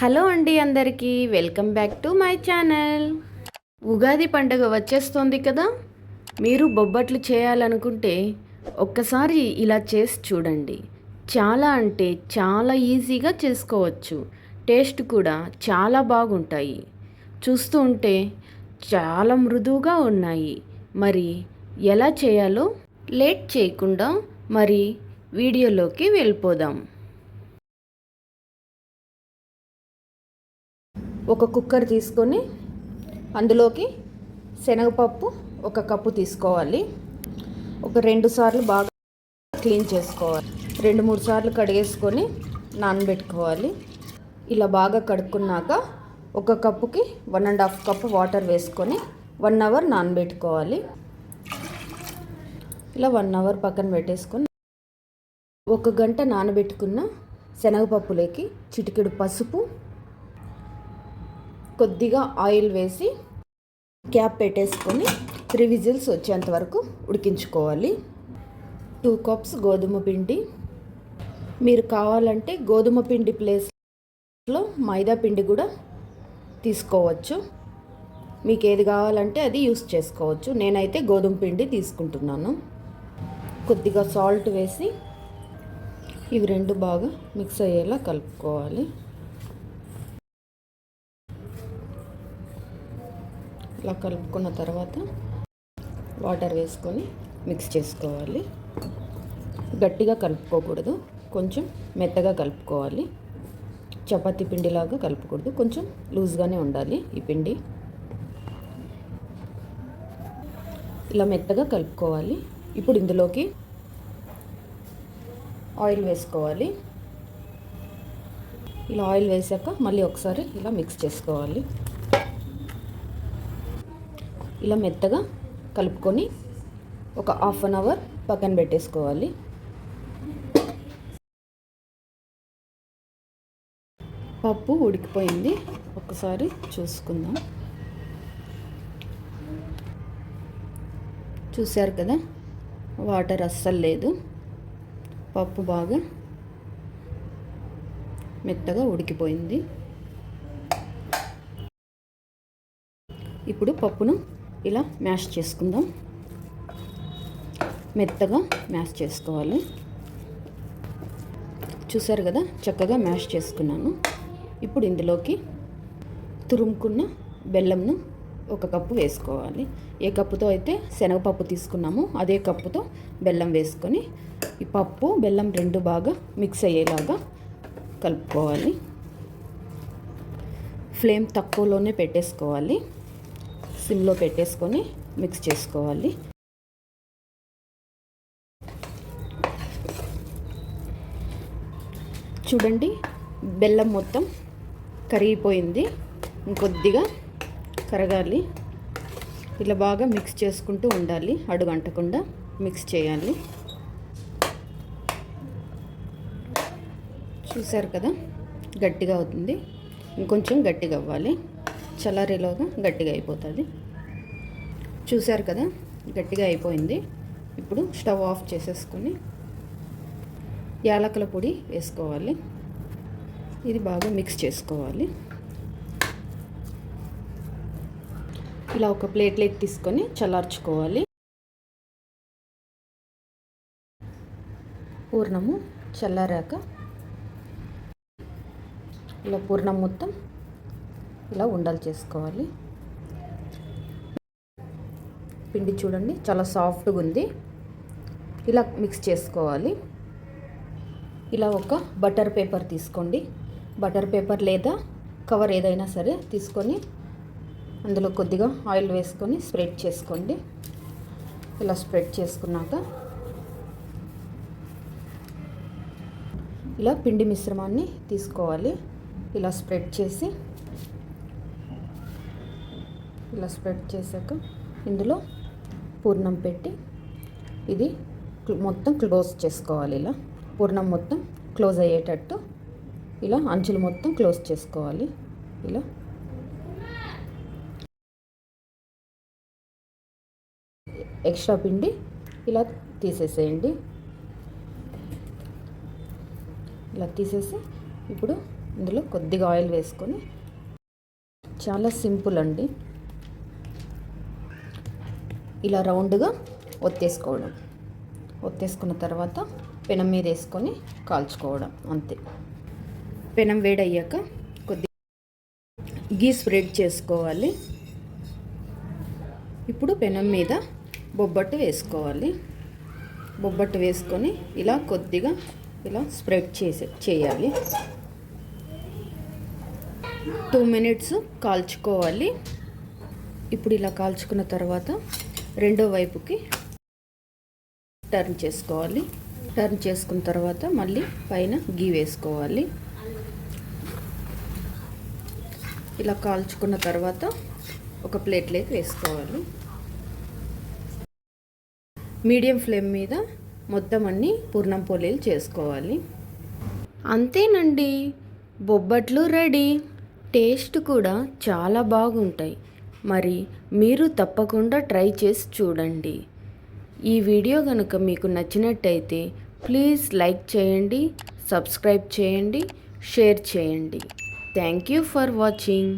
Hello అండి అందరికీ welcome back to my channel. Ugadi పండుగ వచ్చేస్తోంది కదా? మీరు బొబ్బట్లు చేయాలనుకుంటే ఒక్కసారి ఇలా చేసి చూడండి. చాలా అంటే చాలా ఈజీగా చేసుకోవచ్చు. టేస్ట్ కూడా చాలా బాగుంటాయి. చూస్తూ ఉంటే చాలా మృదువుగా ఉన్నాయి. మరి ఎలా చేయాలో లేట్ చేయకుండా మరి వీడియోలోకి వెళ్ళిపోదాం. ఒక కుక్కర్ తీసుకొని అందులోకి శనగపప్పు ఒక కప్పు తీసుకోవాలి. ఒక రెండు సార్లు బాగా క్లీన్ చేసుకోవాలి. రెండు మూడు సార్లు కడిగేసుకొని నానబెట్టుకోవాలి. ఇలా బాగా కడుక్కున్నాక ఒక కప్పుకి one and half cup water వేసుకొని వన్ అవర్ నానబెట్టుకోవాలి. ఇలా వన్ అవర్ పక్కన పెట్టేసుకొని ఒక గంట నానబెట్టుకున్న శనగపప్పులోకి చిటికెడు పసుపు కొద్దిగా ఆయిల్ వేసి క్యాప్ పెట్టేసుకొని త్రీ విజిల్స్ వచ్చేంత వరకు ఉడికించుకోవాలి. టూ కప్స్ గోధుమ పిండి. మీరు కావాలంటే గోధుమ పిండి ప్లేస్లో మైదా పిండి కూడా తీసుకోవచ్చు. మీకు ఏది కావాలంటే అది యూస్ చేసుకోవచ్చు. నేనైతే గోధుమ పిండి తీసుకుంటున్నాను. కొద్దిగా సాల్ట్ వేసి ఇవి రెండు బాగా మిక్స్ అయ్యేలా కలుపుకోవాలి. ఇలా కలుపుకున్న తర్వాత వాటర్ వేసుకొని మిక్స్ చేసుకోవాలి. గట్టిగా కలుపుకోకూడదు. కొంచెం మెత్తగా కలుపుకోవాలి. చపాతీ పిండిలాగా కలుపుకూడదు కొంచెం లూజ్గానే ఉండాలి ఈ పిండి. ఇలా మెత్తగా కలుపుకోవాలి. ఇప్పుడు ఇందులోకి ఆయిల్ వేసుకోవాలి. ఇలా ఆయిల్ వేసాక మళ్ళీ ఒకసారి ఇలా మిక్స్ చేసుకోవాలి. ఇలా మెత్తగా కలుపుకొని ఒక హాఫ్ అన్ అవర్ పక్కన పెట్టేసుకోవాలి. పప్పు ఉడికిపోయింది. ఒకసారి చూసుకుందాం. చూశారు కదా? వాటర్ అస్సలు లేదు. పప్పు బాగా మెత్తగా ఉడికిపోయింది. ఇప్పుడు పప్పును ఇలా మ్యాష్ చేసుకుందాం. మెత్తగా మ్యాష్ చేసుకోవాలి. చూసారు కదా? చక్కగా మ్యాష్ చేసుకున్నాను. ఇప్పుడు ఇందులోకి తురుముకున్న బెల్లంను ఒక కప్పు వేసుకోవాలి. ఏ కప్పుతో అయితే శనగపప్పు తీసుకున్నామో అదే కప్పుతో బెల్లం వేసుకొని ఈ పప్పు బెల్లం రెండు బాగా మిక్స్ అయ్యేలాగా కలుపుకోవాలి. ఫ్లేమ్ తక్కువలోనే పెట్టేసుకోవాలి. సిమ్లో పెట్టేసుకొని మిక్స్ చేసుకోవాలి. చూడండి బెల్లం మొత్తం కరిగిపోయింది. ఇంకొద్దిగా కరగాలి. ఇలా బాగా మిక్స్ చేసుకుంటూ ఉండాలి. అడుగు అంటకుండా మిక్స్ చేయాలి. చూసారు కదా? గట్టిగా అవుతుంది. ఇంకొంచెం గట్టిగా అవ్వాలి. చల్లారేలోగా గట్టిగా అయిపోతుంది. చూశారు కదా గట్టిగా అయిపోయింది. ఇప్పుడు స్టవ్ ఆఫ్ చేసేసుకొని యాలకుల పొడి వేసుకోవాలి. ఇది బాగా మిక్స్ చేసుకోవాలి. ఇలా ఒక ప్లేట్లోకి తీసుకొని చల్లార్చుకోవాలి. పూర్ణము చల్లారాక ఇలా పూర్ణం మొత్తం ఇలా ఉండలు చేసుకోవాలి. పిండి చూడండి చాలా సాఫ్ట్గా ఉంది. ఇలా మిక్స్ చేసుకోవాలి. ఇలా ఒక బటర్ పేపర్ తీసుకోండి. బటర్ పేపర్ లేదా కవర్ ఏదైనా సరే తీసుకొని అందులో కొద్దిగా ఆయిల్ వేసుకొని స్ప్రెడ్ చేసుకోండి. ఇలా స్ప్రెడ్ చేసుకున్నాక ఇలా పిండి మిశ్రమాన్ని తీసుకోవాలి. ఇలా స్ప్రెడ్ చేసి ఇలా స్ప్రెడ్ చేశాక ఇందులో పూర్ణం పెట్టి ఇది మొత్తం క్లోజ్ చేసుకోవాలి ఇలా. పూర్ణం మొత్తం క్లోజ్ అయ్యేటట్టు ఇలా అంచులు మొత్తం క్లోజ్ చేసుకోవాలి ఇలా. ఎక్స్ట్రా పిండి ఇలా తీసేసేయండి. ఇలా తీసేసి ఇప్పుడు ఇందులో కొద్దిగా ఆయిల్ వేసుకొని చాలా సింపుల్ అండి. ఇలా రౌండ్గా ఒత్తేసుకోవడం. ఒత్తేసుకున్న తర్వాత పెనం మీద వేసుకొని కాల్చుకోవడం అంతే. పెనం వేడయ్యాక కొద్ది గీ స్ప్రెడ్ చేసుకోవాలి. ఇప్పుడు పెనం మీద బొబ్బట్టు వేసుకోవాలి. బొబ్బట్టు వేసుకొని ఇలా కొద్దిగా ఇలా స్ప్రెడ్ చేసే చేయాలి. టూ మినిట్స్ కాల్చుకోవాలి. ఇప్పుడు ఇలా కాల్చుకున్న తర్వాత రెండో వైపుకి టర్న్ చేసుకోవాలి. టర్న్ చేసుకున్న తర్వాత మళ్ళీ పైన గీ వేసుకోవాలి. ఇలా కాల్చుకున్న తర్వాత ఒక ప్లేట్లోకి వేసుకోవాలి. మీడియం ఫ్లేమ్ మీద మొత్తం అన్నీ పూర్ణం పోలేలు చేసుకోవాలి. అంతేనండి. బొబ్బట్లు రెడీ. టేస్ట్ కూడా చాలా బాగుంటాయి. మరి మీరు తప్పకుండా ట్రై చేసి చూడండి. ఈ వీడియో కనుక మీకు నచ్చినట్టయితే ప్లీజ్ లైక్ చేయండి సబ్స్క్రైబ్ చేయండి షేర్ చేయండి. Thank you for watching.